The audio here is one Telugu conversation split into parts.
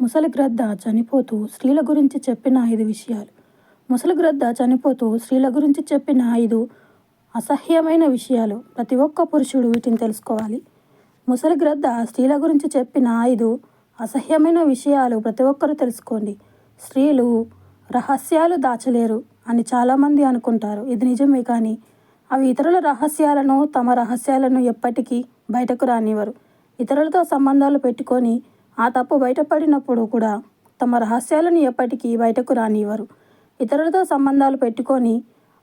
ముసలి గ్రద్ద చనిపోతూ స్త్రీల గురించి చెప్పిన ఐదు విషయాలు. ముసలి గ్రద్ద చనిపోతూ స్త్రీల గురించి చెప్పిన ఐదు అసహ్యమైన విషయాలు ప్రతి ఒక్క పురుషుడు వీటిని తెలుసుకోవాలి. ముసలి గ్రద్ద స్త్రీల గురించి చెప్పిన ఐదు అసహ్యమైన విషయాలు ప్రతి ఒక్కరూ తెలుసుకోండి. స్త్రీలు రహస్యాలు దాచలేరు అని చాలామంది అనుకుంటారు. ఇది నిజమే కానీ అవి ఇతరుల రహస్యాలను తమ రహస్యాలను ఎప్పటికీ బయటకు రానివ్వరు. ఇతరులతో సంబంధాలు పెట్టుకొని ఆ తప్పు బయటపడినప్పుడు కూడా తమ రహస్యాలను ఎప్పటికీ బయటకు రానివ్వరు. ఇతరులతో సంబంధాలు పెట్టుకొని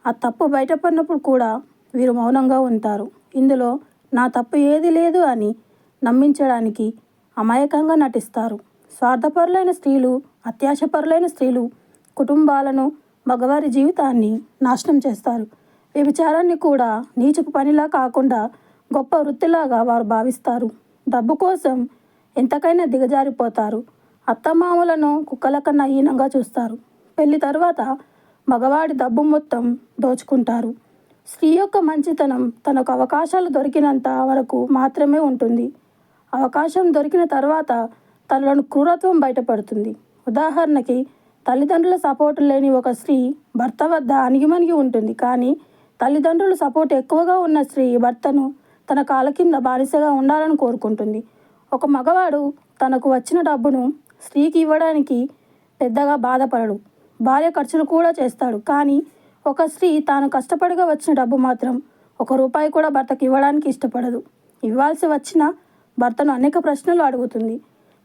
ఆ తప్పు బయటపడినప్పుడు కూడా వీరు మౌనంగా ఉంటారు. ఇందులో నా తప్పు ఏది లేదు అని నమ్మించడానికి అమాయకంగా నటిస్తారు. స్వార్థపరులైన స్త్రీలు అత్యాశపరులైన స్త్రీలు కుటుంబాలను మగవారి జీవితాన్ని నాశనం చేస్తారు. వ్యభిచారాన్ని కూడా నీచపు పనిలా కాకుండా గొప్ప వృత్తిలాగా వారు భావిస్తారు. డబ్బు కోసం ఎంతకైనా దిగజారిపోతారు. అత్తమామలను కుక్కల కన్నా హీనంగా చూస్తారు. పెళ్ళి తర్వాత మగవాడి డబ్బు మొత్తం దోచుకుంటారు. స్త్రీ యొక్క మంచితనం తనకు అవకాశాలు దొరికినంత వరకు మాత్రమే ఉంటుంది. అవకాశం దొరికిన తర్వాత తనలోని క్రూరత్వం బయటపడుతుంది. ఉదాహరణకి తల్లిదండ్రుల సపోర్ట్ లేని ఒక స్త్రీ భర్త వద్ద అణిగిమణిగి ఉంటుంది. కానీ తల్లిదండ్రుల సపోర్ట్ ఎక్కువగా ఉన్న స్త్రీ భర్తను తన కాల కింద బానిసగా ఉండాలని కోరుకుంటుంది. ఒక మగవాడు తనకు వచ్చిన డబ్బును స్త్రీకి ఇవ్వడానికి పెద్దగా బాధపడడు. భార్య ఖర్చులు కూడా చేస్తాడు. కానీ ఒక స్త్రీ తాను కష్టపడిగా వచ్చిన డబ్బు మాత్రం ఒక రూపాయి కూడా భర్తకు ఇవ్వడానికి ఇష్టపడదు. ఇవ్వాల్సి వచ్చిన భర్తను అనేక ప్రశ్నలు అడుగుతుంది.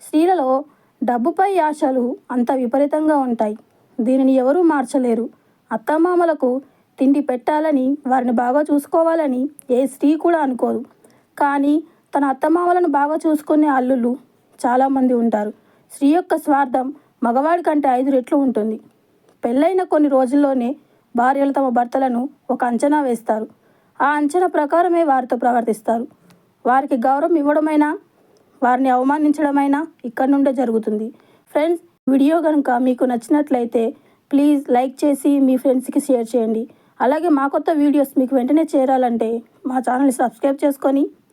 స్త్రీలలో డబ్బుపై ఆశలు అంత విపరీతంగా ఉంటాయి. దీనిని ఎవరూ మార్చలేరు. అత్తమామలకు తిండి పెట్టాలని వారిని బాగా చూసుకోవాలని ఏ స్త్రీ కూడా అనుకోదు. కానీ తన అత్తమామలను బాగా చూసుకునే అల్లులు చాలామంది ఉంటారు. స్త్రీ యొక్క స్వార్థం మగవాడి కంటే ఐదు రెట్లు ఉంటుంది. పెళ్ళైన కొన్ని రోజుల్లోనే భార్యలు తమ భర్తలను ఒక అంచనా వేస్తారు. ఆ అంచనా ప్రకారమే వారితో ప్రవర్తిస్తారు. వారికి గౌరవం ఇవ్వడమైనా వారిని అవమానించడమైనా ఇక్కడి నుండే జరుగుతుంది. ఫ్రెండ్స్ వీడియో కనుక మీకు నచ్చినట్లయితే ప్లీజ్ లైక్ చేసి మీ ఫ్రెండ్స్కి షేర్ చేయండి. అలాగే మా కొత్త వీడియోస్ మీకు వెంటనే చేరాలంటే మా ఛానల్ని సబ్స్క్రైబ్ చేసుకొని